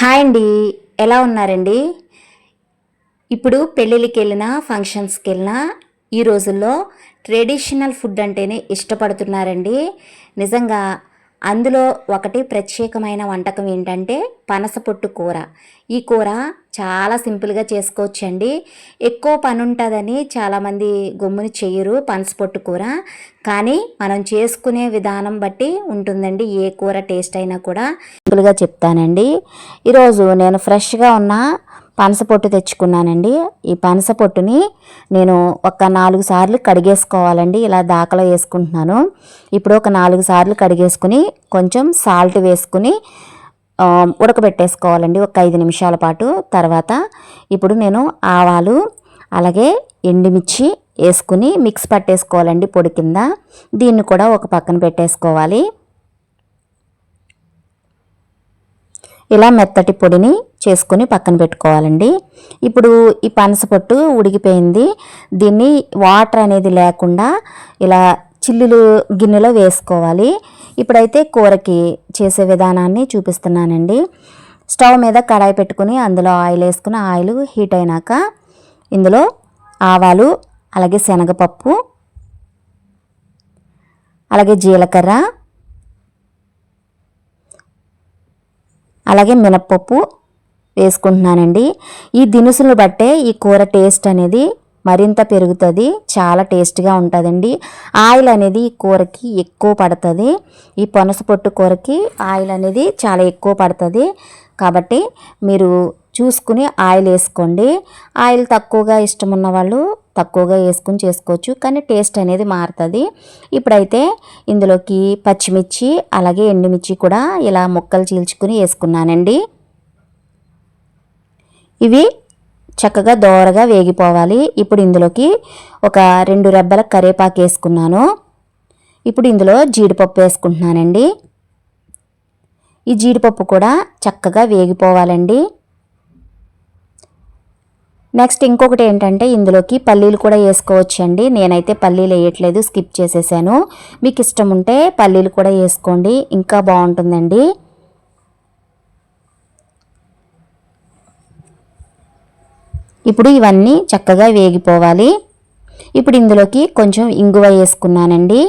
Hi అండి. ఎలా ఉన్నారండి? ఇప్పుడు పెళ్ళిళ్ళకి వెళ్ళినా ఫంక్షన్స్కి వెళ్ళినా ఈ రోజుల్లో ట్రెడిషనల్ ఫుడ్ అంటేనే ఇష్టపడుతున్నారండి. నిజంగా అందులో ఒకటి ప్రత్యేకమైన వంటకం ఏంటంటే పనసపొట్టు కూర. ఈ కూర చాలా సింపుల్గా చేసుకోవచ్చండి. ఎక్కువ పని ఉంటుందని చాలామంది గమ్ముని చెయ్యరు పనసపొట్టు కూర. కానీ మనం చేసుకునే విధానం బట్టి ఉంటుందండి ఏ కూర టేస్ట్ అయినా కూడా. సింపుల్గా చెప్తానండి. ఈరోజు నేను ఫ్రెష్గా ఉన్న పనస పొట్టు తెచ్చుకున్నానండి. ఈ పనస పొట్టుని నేను ఒక నాలుగు సార్లు కడిగేసుకోవాలండి. ఇలా దాకలో వేసుకుంటున్నాను. ఇప్పుడు ఒక నాలుగు సార్లు కడిగేసుకుని కొంచెం సాల్ట్ వేసుకుని ఉడకబెట్టేసుకోవాలండి. ఒక ఐదు నిమిషాల పాటు తర్వాత ఇప్పుడు నేను ఆవాలు అలాగే ఎండుమిర్చి వేసుకుని మిక్స్ పట్టేసుకోవాలండి పొడి కింద. దీన్ని కూడా ఒక పక్కన పెట్టేసుకోవాలి. ఇలా మెత్తటి పొడిని చేసుకుని పక్కన పెట్టుకోవాలండి. ఇప్పుడు ఈ పనసపొట్టు ఉడికిపోయింది. దీన్ని వాటర్ అనేది లేకుండా ఇలా చిల్లులు గిన్నెలో వేసుకోవాలి. ఇప్పుడైతే కూరకి చేసే విధానాన్ని చూపిస్తున్నానండి. స్టవ్ మీద కడాయి పెట్టుకుని అందులో ఆయిల్ వేసుకుని ఆయిల్ హీట్ అయినాక ఇందులో ఆవాలు అలాగే శనగపప్పు అలాగే జీలకర్ర అలాగే మినప్పప్పు వేసుకుంటున్నానండి. ఈ దినుసులు బట్టే ఈ కూర టేస్ట్ అనేది మరింత పెరుగుతుంది చాలా టేస్ట్గా ఉంటుందండి. ఆయిల్ అనేది ఈ కూరకి ఎక్కువ పడుతుంది. ఈ పనస పొట్టు కూరకి ఆయిల్ అనేది చాలా ఎక్కువ పడుతుంది. కాబట్టి మీరు చూసుకుని ఆయిల్ వేసుకోండి. ఆయిల్ తక్కువగా ఇష్టం ఉన్న వాళ్ళు తక్కువగా వేసుకుని చేసుకోవచ్చు. కానీ టేస్ట్ అనేది మారుతుంది. ఇప్పుడైతే ఇందులోకి పచ్చిమిర్చి అలాగే ఎండుమిర్చి కూడా ఇలా ముక్కలు చీల్చుకుని వేసుకున్నానండి. ఇవి చక్కగా దోరగా వేగిపోవాలి. ఇప్పుడు ఇందులోకి ఒక రెండు రెబ్బల కరివేపాకు వేసుకున్నాను. ఇప్పుడు ఇందులో జీడిపప్పు వేసుకుంటున్నానండి. ఈ జీడిపప్పు కూడా చక్కగా వేగిపోవాలండి. నెక్స్ట్ ఇంకొకటి ఏంటంటే ఇందులోకి పల్లీలు కూడా వేసుకోవచ్చండి. నేనైతే పల్లీలు వేయట్లేదు స్కిప్ చేసేసాను. మీకు ఇష్టం ఉంటే పల్లీలు కూడా వేసుకోండి ఇంకా బాగుంటుందండి. ఇప్పుడు ఇవన్నీ చక్కగా వేగిపోవాలి. ఇప్పుడు ఇందులోకి కొంచెం ఇంగువ వేసుకున్నానండి.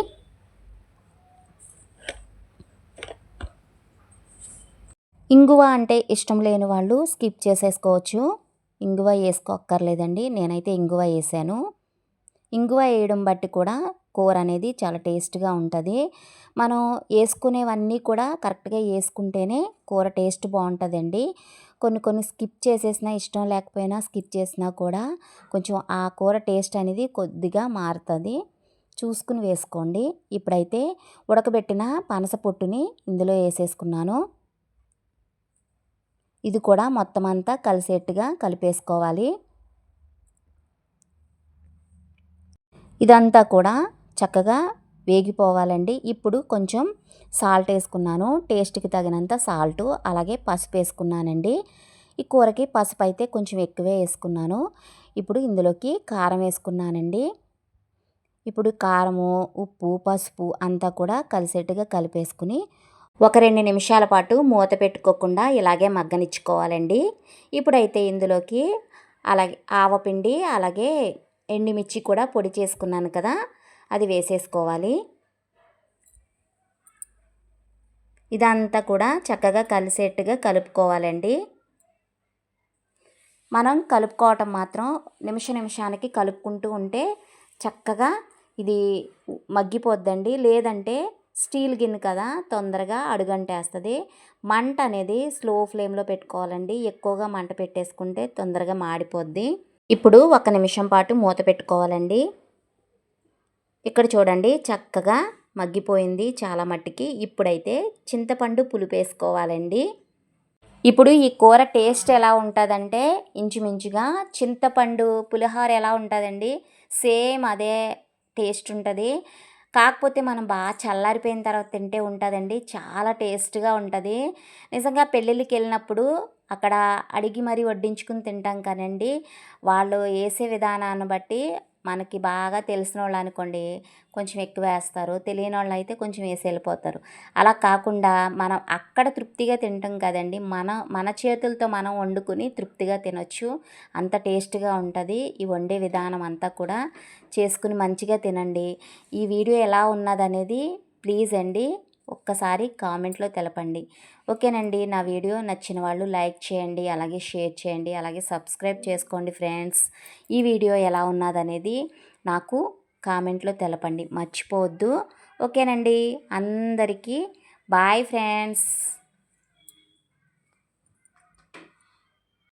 ఇంగువ అంటే ఇష్టం లేని వాళ్ళు స్కిప్ చేసేసుకోవచ్చు. ఇంగువ వేసుకోక్కర్లేదండి. నేనైతే ఇంగువ వేసాను. ఇంగువ వేయడం బట్టి కూడా కూర అనేది చాలా టేస్ట్గా ఉంటుంది. మనం వేసుకునేవన్నీ కూడా కరెక్ట్గా వేసుకుంటేనే కూర టేస్ట్ బాగుంటుందండి కొన్ని కొన్ని స్కిప్ చేసేసినా ఇష్టం లేకపోయినా స్కిప్ చేసినా కూడా కొంచెం ఆ కూర టేస్ట్ అనేది కొద్దిగా మారుతుంది. చూసుకుని వేసుకోండి. ఇప్పుడైతే ఉడకబెట్టిన పనస పొట్టుని ఇందులో వేసేసుకున్నాను. ఇది కూడా మొత్తం అంతా కలిసేట్టుగా కలిపేసుకోవాలి. ఇదంతా కూడా చక్కగా వేగిపోవాలండి. ఇప్పుడు కొంచెం సాల్ట్ వేసుకున్నాను. టేస్ట్కి తగినంత సాల్ట్ అలాగే పసుపు వేసుకున్నానండి. ఈ కూరకి పసుపు అయితే కొంచెం ఎక్కువే వేసుకున్నాను. ఇప్పుడు ఇందులోకి కారం వేసుకున్నానండి. ఇప్పుడు కారము ఉప్పు పసుపు అంతా కూడా కలిసేట్టుగా కలిపేసుకుని ఒక రెండు నిమిషాల పాటు మూత పెట్టుకోకుండా ఇలాగే మగ్గనిచ్చుకోవాలండి. ఇప్పుడైతే ఇందులోకి అలాగే ఆవపిండి అలాగే ఎండుమిర్చి కూడా పొడి చేసుకున్నాను కదా. అది వేసేసుకోవాలి. ఇదంతా కూడా చక్కగా కలిసేట్టుగా కలుపుకోవాలండి. మనం కలుపుకోవటం మాత్రం నిమిష నిమిషానికి కలుపుకుంటూ ఉంటే చక్కగా ఇది మగ్గిపోద్దండి. లేదంటే స్టీల్ గిన్నె కదా తొందరగా అడుగంటేస్తుంది. మంట అనేది స్లో ఫ్లేమ్లో పెట్టుకోవాలండి. ఎక్కువగా మంట పెట్టేసుకుంటే తొందరగా మాడిపోద్ది. ఇప్పుడు ఒక నిమిషం పాటు మూత పెట్టుకోవాలండి. ఇక్కడ చూడండి చక్కగా మగ్గిపోయింది చాలా మట్టికి. ఇప్పుడైతే చింతపండు పులుపు వేసుకోవాలండి ఇప్పుడు ఈ కూర టేస్ట్ ఎలా ఉంటుందంటే ఇంచుమించుగా చింతపండు పులిహోర ఎలా ఉంటుందండి సేమ్ అదే టేస్ట్ ఉంటుంది. కాకపోతే మనం బాగా చల్లారిపోయిన తర్వాత తింటే ఉంటుందండి చాలా టేస్ట్గా ఉంటుంది. నిజంగా పెళ్ళిళ్ళకి వెళ్ళినప్పుడు అక్కడ అడిగి మరీ వడ్డించుకుని తింటాం కానండి వాళ్ళు వేసే విధానాన్ని బట్టి మనకి బాగా తెలిసిన వాళ్ళు అనుకోండి కొంచెం ఎక్కువ వేస్తారు. తెలియని వాళ్ళు అయితే కొంచెం వేసి వెళ్ళిపోతారు. అలా కాకుండా మనం అక్కడ తృప్తిగా తింటాం కదండి. మన మన చేతులతో మనం వండుకుని తృప్తిగా తినొచ్చు. అంత టేస్ట్గా ఉంటుంది. ఈ వండే విధానం అంతా కూడా చేసుకుని మంచిగా తినండి. ఈ వీడియో ఎలా ఉన్నదనేది ప్లీజ్ అండి. ఒక్కసారి కామెంట్లో తెలపండి. ఓకేనండి. నా వీడియో నచ్చిన వాళ్ళు లైక్ చేయండి అలాగే షేర్ చేయండి అలాగే సబ్స్క్రైబ్ చేసుకోండి ఫ్రెండ్స్. ఈ వీడియో ఎలా ఉన్నదనేది నాకు కామెంట్లో తెలపండి. మర్చిపోవద్దు. ఓకేనండి. అందరికీ బాయ్ ఫ్రెండ్స్.